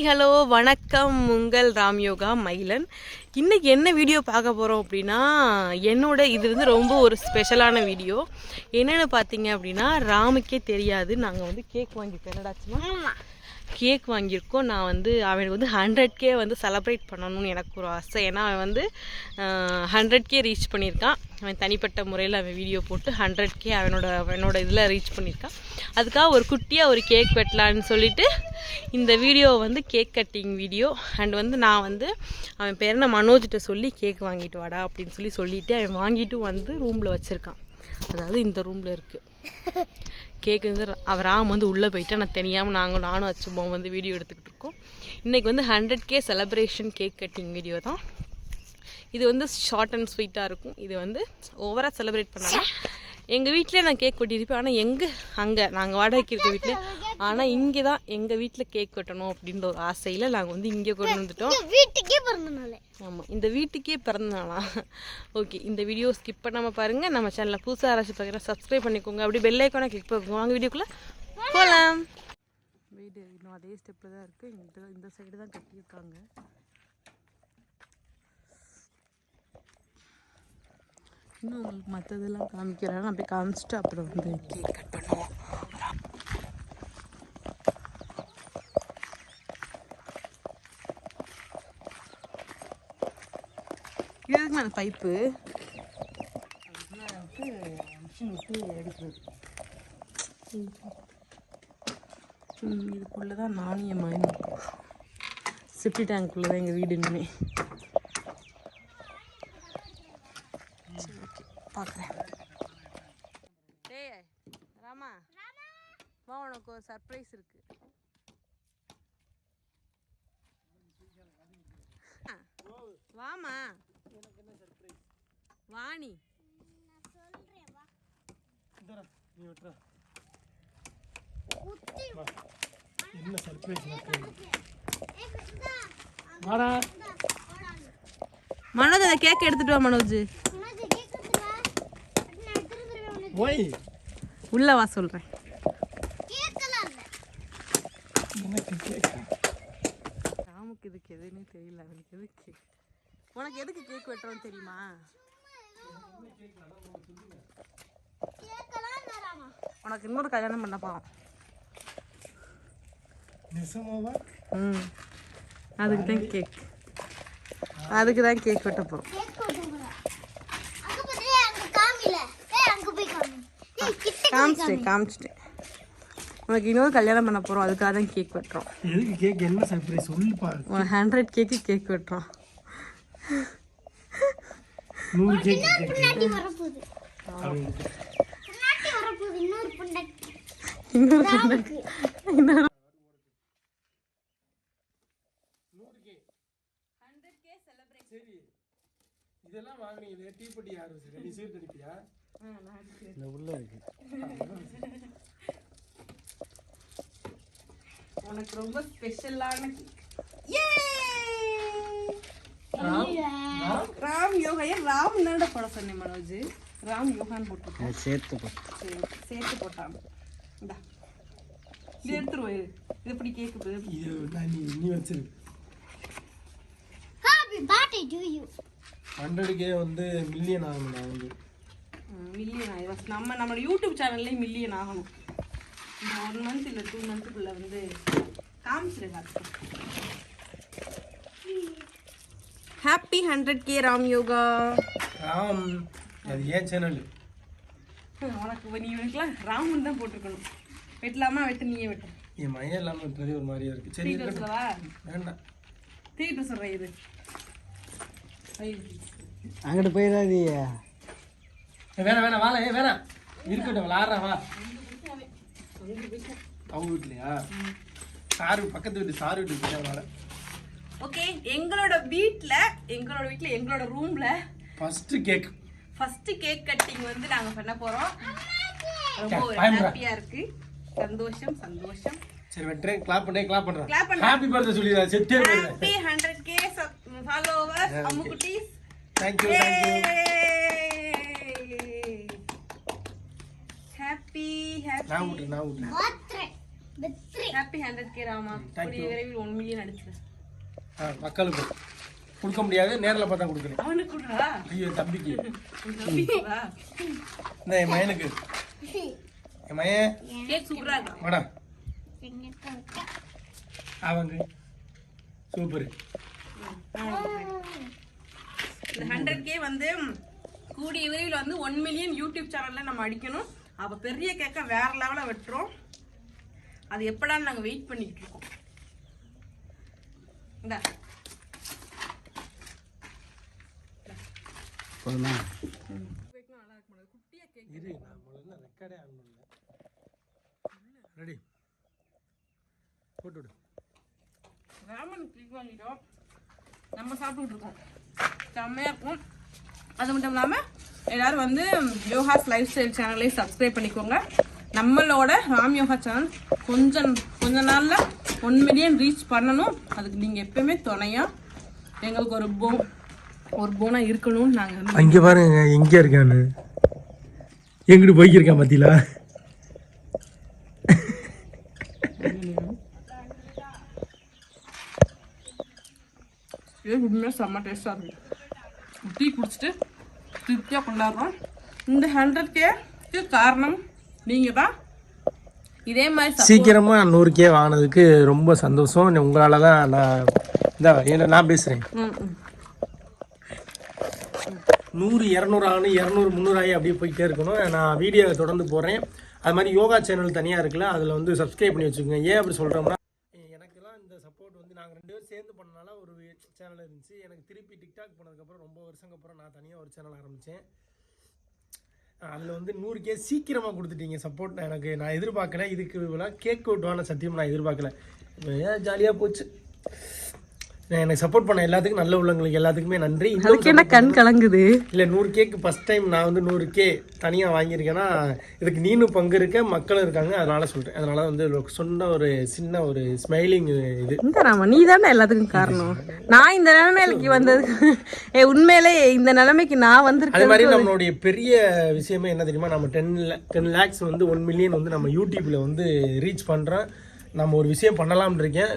வணக்கம். உங்கள் ராம்யோகா மயிலன். இன்னைக்கு என்ன வீடியோ பார்க்க போகிறோம் அப்படின்னா என்னோட இது வந்து ரொம்ப ஒரு ஸ்பெஷலான வீடியோ. என்னென்னு பார்த்தீங்க அப்படின்னா ராமுக்கே தெரியாது. நாங்கள் வந்து கேக் வாங்கியிருக்கோம். என்னடாச்சுன்னா கேக் வாங்கியிருக்கோம். நான் வந்து அவனுக்கு வந்து ஹண்ட்ரட் கே வந்து செலப்ரேட் பண்ணணும்னு எனக்கு ஒரு ஆசை. ஏன்னா அவன் வந்து ஹண்ட்ரட் கே ரீச் பண்ணியிருக்கான். அவன் தனிப்பட்ட முறையில் அவன் வீடியோ போட்டு ஹண்ட்ரட் கே அவனோட அவனோட இதில் ரீச் பண்ணியிருக்கான். அதுக்காக ஒரு குட்டியாக ஒரு கேக் வெட்டலான்னு சொல்லிட்டு இந்த வீடியோ வந்து கேக் கட்டிங் வீடியோ அண்ட் வந்து நான் வந்து அவன் பேர் என்ன மனோஜ்கிட்ட சொல்லி கேக் வாங்கிட்டு வாடா அப்படின்னு சொல்லி சொல்லிட்டு அவன் வாங்கிட்டு வந்து ரூமில் வச்சுருக்கான். அதாவது இந்த ரூமில் இருக்குது கேக் வந்து அவர் ராம் வந்து உள்ளே போயிட்டு நான் தெரியாமல் நாங்கள் நானும் அச்சும்போம் வந்து வீடியோ எடுத்துக்கிட்டு இருக்கோம். இன்றைக்கி வந்து hundred K celebration cake cutting video தான். இது வந்து ஷார்ட் அண்ட் ஸ்வீட்டாக இருக்கும். இது வந்து ஓவராக செலிப்ரேட் பண்ணலாம் எங்கள் வீட்டிலே நான் கேக் வெட்டியிருப்பேன் ஆனால் எங்கே அங்கே நாங்கள் வாடகைக்கு இருக்க வீட்டில் ஆனால் இங்கே தான் எங்கள் வீட்டில் கேக் வெட்டணும் அப்படின்ற ஒரு ஆசையில் நாங்கள் வந்து இங்கே கொண்டு வந்துட்டோம். வீட்டுக்கே பிறந்த நாள் ஆமாம் இந்த வீட்டுக்கே பிறந்தநாளா? ஓகே இந்த வீடியோ ஸ்கிப் பண்ணாமல் பாருங்கள் நம்ம சேனலில் புதுசாக யாராச்சும் பார்க்குறேன் சப்ஸ்கிரைப் பண்ணிக்கோங்க. அப்படி பெல் ஐக்கானை கிளிக் பண்ணுங்க வாங்க வீடியோக்குள்ளே போகலாம் வீடு இன்னும் அதே ஸ்டெப்பில் தான் இருக்குது இந்த இந்த சைடு தான் கட்டியிருக்காங்க. இன்னும் உங்களுக்கு மற்றதெல்லாம் காமிக்கிறேன். அப்படியே காமிச்சிட்டு அப்புறம் வந்து கேக் கட் பண்ணுவோம். இதுக்கு மேலே பைப்பு இதுக்குள்ளே தான் நாணயம் மயம் சிப்டி டேங்க்குள்ளே தான் எங்கள் வீடு இனிமே சரி ஓகே பார்க்குறேன் டேய் ராமா வா உனக்கு ஒரு சர்ப்ரைஸ் இருக்கு ஆ, வாமா. வாணி. என்ன சர்ப்ரைஸ் வாடா. மனோஜ் அந்த கேக் எடுத்துட்டு வா மனோஜ். ஓய். உள்ள வா சொல்றேன். எனக்கு ராமுக்கு இதுக்கு எதுன்னு தெரியல அவனுக்கு எதுக்கு உனக்கு எதுக்கு கேக் வெட்டுறோன்னு தெரியுமா? உனக்கு இன்னொரு கல்யாணம் பண்ண நிசமாவா? ம். அதுக்கு தான் கேக் அதுக்கு தான் கேக் வெட்ட போகிறோம் காமிச்சிட்டேன் காமிச்சிட்டேன். உனக்கு இன்னொரு கல்யாணம் பண்ண போகிறோம் அதுக்காக தான் கேக் வெட்டுறோம். எதுக்கு கேக் என்ன சர்ப்ரைஸ் ஹண்ட்ரட் கேக்கு கேக் வெட்டுறோம். நூறு கேக் கேக் வரப்போகுது. பொண்டாட்டி வரப்போகுது இன்னொரு பொண்டாட்டி. இன்னொரு சரி. இதெல்லாம் வாங்குனீங்களே டீப்பட்டி யார் வச்சிருக்க நீ சீர் கடிப்பியா இந்த உள்ள இருக்கு. உனக்கு ரொம்ப ஸ்பெஷலான ராம் யோகா ஏன் ராம் என்னடா போட சொன்னேன் மனோஜ்? ராம் யோகான்னு போட்டுருக்கேன். சேர்த்து சரி சேர்த்து போட்டான். இந்தா. இது எடுத்துருவோம் இது. இது நான் நீ நீ வச்சிரு. Happy birthday to you hundred K வந்து மில்லியன் நான் வந்து. மில்லியன் ஆயிரம் நம்ம நம்ம யூடியூப் சேனல்லே மில்லியன் ஆகணும். இந்த ஒன் மந்த் இல்லை டூ மந்த்துக்குள்ள வந்து காமிச்சிருங்க happy hundred K Ram Yoga Ram அது ஏன் சேனல் உனக்கு நீ வெட்டலாம் ராமன் தான் போட்டிருக்கணும். வெட்டலாமா வெட்டு நீயே வெட்டு. என் மையம் இல்லாமல் இருக்கிறதே ஒரு மாதிரியா இருக்கு. சரி. சொல்லவா? வேண்டாம். தீட்டு சொல்கிறேன் இது அங்கிட்டு போயிடாதீங்க வேணாம் வேணாம் வாழ ஏ வேணாம். இருக்கட்டும் விளாட்றா வா. அவங்க வீட்லையா? சாரு பக்கத்து வீட்டு சாரு வீட்டு போய் விளாட ஓகே எங்களோட வீட்ல எங்களோட வீட்ல எங்களோட ரூம்ல first cake first cake cutting வந்து நாங்க பண்ண போறோம். ரொம்ப ஒரு. ஹாப்பியா இருக்கு. சந்தோஷம் சந்தோஷம். சரி வெட்டுறேன். கிளாப் பண்ணேன் கிளாப் Clap பண்றேன் பண்றேன். ஹாப்பி பர்த்டே செட்டே போயிடுறேன் happy hundred K followers Yeah, Ammu. குட்டீஸ் thank you thank you happy நான் ஹாப்பி விட்டுறேன் நான் விட்டுறேன் birthday birthday happy hundred K Rama. Thank கூடிய you. விரைவில் ஒன் மில்லியன் அடிச்சிரு. மக்களுக்கு. கொடுக்க முடியாது நேரில் பார்த்தா கொடுக்கணும். அவனுக்கு கொடுறா? ஐயோ தம்பிக்கு? இந்த என் மயனுக்கு. என் மயன். எங்கிட்ட அவங்க சூப்பர். இந்த ஹண்ட்ரட் கே வந்து கூடிய விரைவில் வந்து ஒன் மில்லியன் யூடியூப் சேனல்ல நம்ம அடிக்கணும். அப்ப பெரிய கேக்க வேற லெவல வெட்டுறோம். அது எப்படான்னு நாங்க வெயிட் பண்ணிட்டு இருக்கோம். இந்த. இரு நான் முதல்ல ரெக்கார்டே ஆன் பண்ணல. ரெடி. போட்டு விடு ராமன் வாங்கிட்டோம் நம்ம சாப்பிட்டுட்டு இருக்கோம். செம்மையா இருக்கும். அது மட்டும் இல்லாம எல்லாரும் வந்து யோகாஸ் லைஃப் ஸ்டைல் சேனலை சப்ஸ்கிரைப் பண்ணிக்கோங்க. நம்மளோட ராம் யோகா சேனல் கொஞ்சம் கொஞ்ச நாள்ல ஒன் மில்லியன் ரீச் பண்ணணும். அதுக்கு நீங்க எப்பயுமே துணையா எங்களுக்கு ஒரு போ ஒரு போனா இருக்கணும்னு நாங்க வந்து அங்கே பாருங்க எங்க இருக்கான்னு எங்கிட்டு போய்க்கிருக்கான் மத்தியில இது உண்மையாக செம்ம டேஸ்டாக இருக்கும் டீ குடிச்சிட்டு திருப்தியாக கொண்டாடுறோம். இந்த ஹண்ட்ரட் கேக்கு காரணம் நீங்கள் தான் இதே மாதிரி support- சீக்கிரமா நூறு கே வாங்கினதுக்கு ரொம்ப சந்தோஷம். உங்களால தான் நான் இந்த நான் ம். நூறு இரநூறு ஆகணும் இரநூறு முந்நூறு ஆகி அப்படியே போயிட்டே இருக்கணும். நான் வீடியோ தொடர்ந்து போடுறேன். அது மாதிரி யோகா சேனல் தனியாக இருக்குல்ல அதில் வந்து சப்ஸ்கிரைப் பண்ணி வச்சுக்கோங்க. ஏன் அப்படி சொல்கிறோம்னா எனக்குலாம் இந்த சப்போர்ட் வந்து நாங்கள் ரெண்டு பேரும் சேர்ந்து பண்ணனால ஒரு சேனல் இருந்துச்சு. எனக்கு திருப்பி டிக்டாக் போனதுக்கப்புறம் ரொம்ப வருஷங்க அப்புறம் நான் தனியாக ஒரு சேனல் ஆரம்பித்தேன் அதில் வந்து நூறு கே சீக்கிரமாக கொடுத்துட்டீங்க. சப்போர்ட் எனக்கு நான் எதிர்பார்க்கல. இதுக்கு இவ்வளோ கேக் விட்டுவான சத்தியம் நான் எதிர்பார்க்கல. ஏன் ஜாலியாக போச்சு? எனக்கு சப்போர்ட் பண்ண எல்லாத்துக்கும் நல்ல உள்ளவங்களுக்கு எல்லாத்துக்குமே நன்றி. அதுக்கு என்ன கண் கலங்குது? இல்லை நூறு கேக்கு ஃபஸ்ட் டைம் நான் வந்து நூறு கே தனியாக வாங்கியிருக்கேன்னா இதுக்கு நீனும் பங்கு இருக்க மக்களும் இருக்காங்க. அதனால சொல்கிறேன் அதனால வந்து சொன்ன ஒரு சின்ன ஒரு ஸ்மைலிங் இது. இந்த ராமா நீ தானே எல்லாத்துக்கும் காரணம். நான் இந்த நிலைமைக்கு வந்தது. ஏ உண்மையிலே இந்த நிலைமைக்கு நான் அதே வந்திருக்கேன் மாதிரி நம்மளுடைய பெரிய விஷயமே என்ன தெரியுமா? நம்ம டென் டென் லேக்ஸ் வந்து ஒன் மில்லியன் வந்து நம்ம யூடியூப்ல வந்து ரீச் பண்ணுறோம் நம்ம ஒரு விஷயம் பண்ணலாம்னு இருக்கேன்.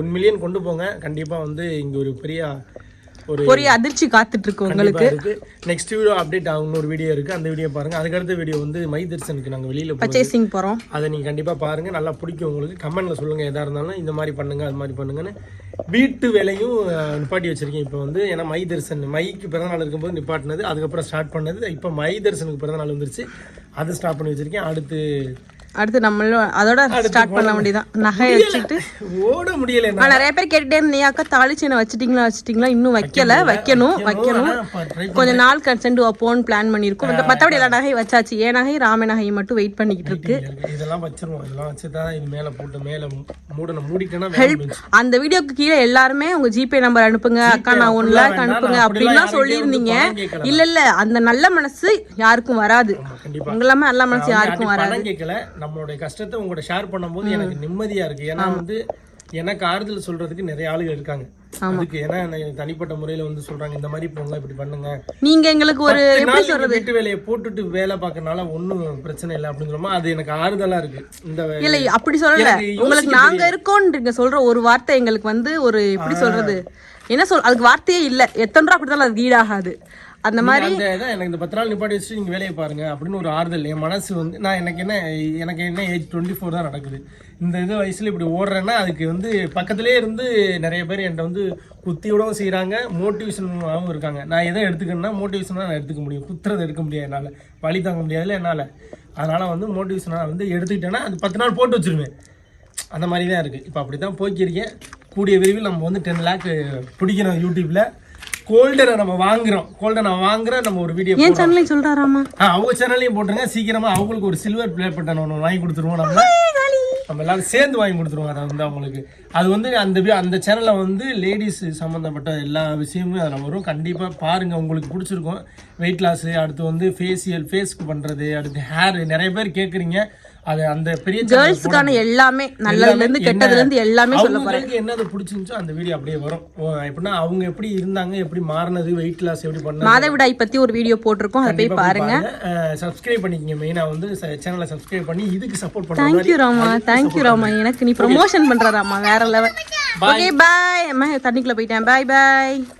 ஒன் மில்லியன் கொண்டு போங்க. கண்டிப்பாக வந்து இங்கே ஒரு பெரிய ஒரு பெரிய அதிர்ச்சி காத்துட்டு இருக்கு உங்களுக்கு. கண்டிப்பா நெக்ஸ்ட் வீடியோ அப்டேட் ஆகும். இன்னொரு வீடியோ இருக்கு. அந்த வீடியோ பாருங்க. அதுக்கடுத்த வீடியோ வந்து மை தரிசனுக்கு நாங்கள் வெளியில பர்ச்சேசிங் போறோம். அதை நீங்கள் கண்டிப்பாக பாருங்கள் நல்லா பிடிக்கும் உங்களுக்கு. கமெண்ட்டில் சொல்லுங்கள் எதாக இருந்தாலும் இந்த மாதிரி பண்ணுங்கள் அது மாதிரி பண்ணுங்கன்னு. வீட்டு வேலையும் நிப்பாட்டி வச்சுருக்கேன். இப்போ வந்து ஏன்னா மை தரிசன் மைக்கு பிறந்தநாள் இருக்கும்போது நிப்பாட்டினது. அதுக்கப்புறம் ஸ்டார்ட் பண்ணது. இப்போ மை தரிசனுக்கு பிறந்தநாள் வந்துருச்சு. அதை ஸ்டார்ட் பண்ணி வச்சுருக்கேன். அடுத்து அடுத்து நம்மளும் அதோட ஸ்டார்ட் பண்ண வேண்டியதான் நகை வச்சுட்டு ஓட முடியல ஆனா நிறைய பேர் கேட்டுட்டே இருந்தீங்க அக்கா தாலி செயினை வச்சிட்டீங்களா வச்சிட்டீங்களா? இன்னும் வைக்கல வைக்கணும் வைக்கணும். கொஞ்ச நாள் கன்சென்ட் வைப்போம்னு பிளான் பண்ணியிருக்கோம். இந்த மற்றபடி எல்லா நகையும் வச்சாச்சு. ஏன் நகை? ராம நகை மட்டும் வெயிட் பண்ணிக்கிட்டு இருக்கு இதெல்லாம் வச்சிருவோம். இதெல்லாம் வச்சு தான் இது மேலே போட்டு மேலே மூடணும். மூடிட்டேன்னா முடிஞ்சு. அந்த வீடியோக்கு கீழே எல்லாருமே உங்க ஜிபே நம்பர் அனுப்புங்க. அக்கா நான் ஒன் லேக் அனுப்புங்க. அப்படின்லாம் சொல்லியிருந்தீங்க. இல்ல இல்ல. அந்த நல்ல மனசு யாருக்கும் வராது. உங்களாம நல்ல மனசு யாருக்கும் வராது. கேட்கல. நம்மளுடைய கஷ்டத்தை உங்கள்ட்ட ஷேர் பண்ணும்போது எனக்கு நிம்மதியா இருக்கு. ஏன்னா வந்து எனக்கு ஆறுதல் சொல்றதுக்கு நிறைய ஆளுங்க இருக்காங்க. அதுக்கு ஏன்னா தனிப்பட்ட முறையில வந்து சொல்றாங்க இந்த மாதிரி போங்க இப்படி பண்ணுங்க. நீங்க எங்களுக்கு ஒரு எப்படி சொல்றது? வீட்டு வேலையை போட்டுட்டு வேலை பார்க்கறனால ஒண்ணும் பிரச்சனை இல்லை அப்படின்னு சொல்லுமா அது எனக்கு ஆறுதலா இருக்கு. இந்த இல்ல அப்படி சொல்லல. உங்களுக்கு நாங்க இருக்கோம்ன்றீங்க சொல்ற ஒரு வார்த்தை எங்களுக்கு வந்து ஒரு எப்படி சொல்றது? என்ன சொல் அதுக்கு வார்த்தையே இல்ல. எத்தனை ரூபா கொடுத்தாலும் அதுக்கு ஈடாகாது அந்த மாதிரி எனக்கு இந்த பத்து நாள் நிப்பாட்டி வச்சுட்டு நீங்க வேலையை பாருங்க அப்படின்னு ஒரு ஆறுதல். என் மனசு வந்து நான் எனக்கு என்ன எனக்கு என்ன ஏஜ் டுவெண்ட்டி ஃபோர் தான் நடக்குது. இந்த இது வயசுல இப்படி ஓடுறேன்னா அதுக்கு வந்து பக்கத்திலே இருந்து நிறைய பேர் என்கிட்ட வந்து குத்தி விடவும் செய்கிறாங்க மோட்டிவேஷனாகவும் இருக்காங்க. நான் எதை எடுத்துக்கணும்னா மோட்டிவேஷனாக நான் எடுத்துக்க முடியும். குத்துறது எடுக்க முடியாது என்னால். வழி தாங்க முடியாதுல்ல என்னால். அதனால் வந்து மோட்டிவேஷனாக வந்து எடுத்துக்கிட்டேன்னா அது பத்து நாள் போட்டு வச்சிருவேன். அந்த மாதிரி தான் இருக்குது இப்போ அப்படி தான் போய்க்கிருக்கேன். கூடிய விரைவில் நம்ம வந்து டென் லேக் பிடிக்கிறோம் யூடியூப்பில் கோல்டரை நம்ம வாங்குறோம். கோல்டரை நான் வாங்குறேன் நம்ம ஒரு வீடியோ ஏன் சேனலையும் சொல்றாராமா? அவங்க சேனல்லையும் போட்டுருங்க. சீக்கிரமா அவங்களுக்கு ஒரு சில்வர் பிளே பட்டன் ஒன்று வாங்கி கொடுத்துருவோம் நம்ம நம்ம எல்லாரும் சேர்ந்து வாங்கி கொடுத்துருவோம். அதை வந்து அவங்களுக்கு. அது வந்து அந்த அந்த சேனலில் வந்து லேடிஸ் சம்மந்தப்பட்ட எல்லா விஷயமும் அதில் வரும். கண்டிப்பாக பாருங்கள் உங்களுக்கு பிடிச்சிருக்கும். வெயிட் லாஸு அடுத்து வந்து ஃபேஷியல் ஃபேஸ்க்கு பண்ணுறது அடுத்து ஹேர் நிறைய பேர் கேட்குறீங்க அது அந்த பெரிய கேர்ள்ஸுக்கான எல்லாமே நல்லதுல இருந்து கெட்டதுல இருந்து எல்லாமே சொல்ல போறேன். என்னது பிடிச்சிருந்துச்சோ அந்த வீடியோ அப்படியே வரும். எப்படின்னா அவங்க எப்படி இருந்தாங்க எப்படி மாறினது வெயிட் லாஸ் எப்படி பண்ணாங்க மாதவிடாய் பத்தி ஒரு வீடியோ போட்டிருக்கோம் அதை போய் பாருங்க. சப்ஸ்கிரைப் பண்ணிக்கங்க மெயினா வந்து சேனலை சப்ஸ்கிரைப் பண்ணி இதுக்கு சப்போர்ட் பண்ணுங்க தேங்க்யூ ராமா. தேங்க்யூ ராமா. எனக்கு நீ ப்ரொமோஷன் பண்ற ராமா. வேற லெவல் ஓகே பாய் அம்மா தண்ணிக்குள்ள போயிட்டேன். பாய் பாய்